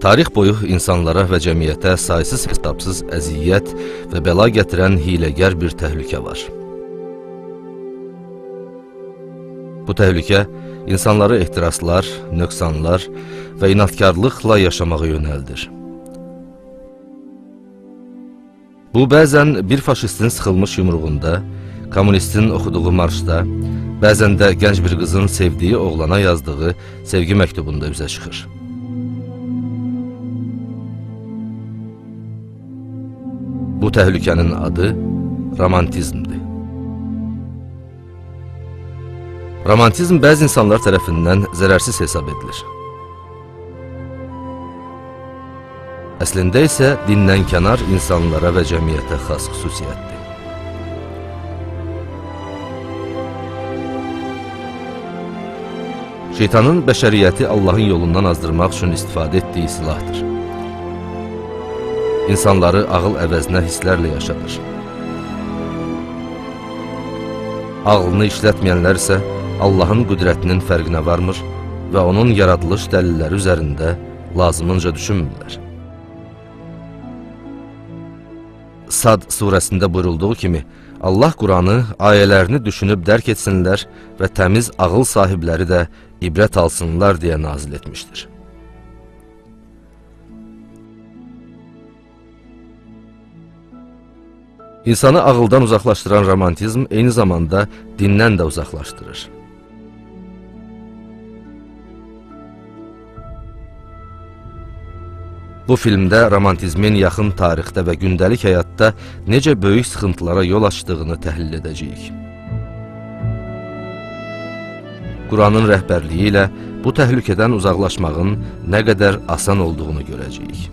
Tarix boyu insanlara və cəmiyyətə saysız hesabsız əziyyət və bəla gətirən hiləgər bir təhlükə var. Bu təhlükə insanları ehtiraslar, nöqsanlar və inatkarlıqla yaşamağa yönəldir. Bu bəzən bir faşistin sıxılmış yumruğunda, kommunistin oxuduğu marşda, bəzən də gənc bir qızın sevdiyi oğlana yazdığı sevgi məktubunda üzə çıxır. Bu təhlükənin adı romantizmdir. Romantizm bəzi insanlar tərəfindən zərərsiz hesab edilir. Əslində isə dindən kənar insanlara və cəmiyyətə xas xüsusiyyətdir. Şeytanın bəşəriyyəti Allahın yolundan azdırmaq üçün istifadə etdiyi silahdır. İnsanları ağıl əvəzinə hisslərlə yaşadır. Ağlını işlətməyənlər isə Allahın qüdrətinin fərqinə varmır və onun yaradılış dəlilləri üzərində lazımınca düşünmürlər. Sad surəsində buyurulduğu kimi, Allah Quranı ayələrini düşünüb dərk etsinlər və təmiz ağıl sahibləri də ibrət alsınlar deyə nazil etmişdir. İnsanı ağıldan uzaqlaşdıran romantizm eyni zamanda dindən də uzaqlaşdırır. Bu filmdə romantizmin yaxın tarixdə və gündəlik həyatda necə böyük sıxıntılara yol açdığını təhlil edəcəyik. Quranın rəhbərliyi ilə bu təhlükədən uzaqlaşmağın nə qədər asan olduğunu görəcəyik.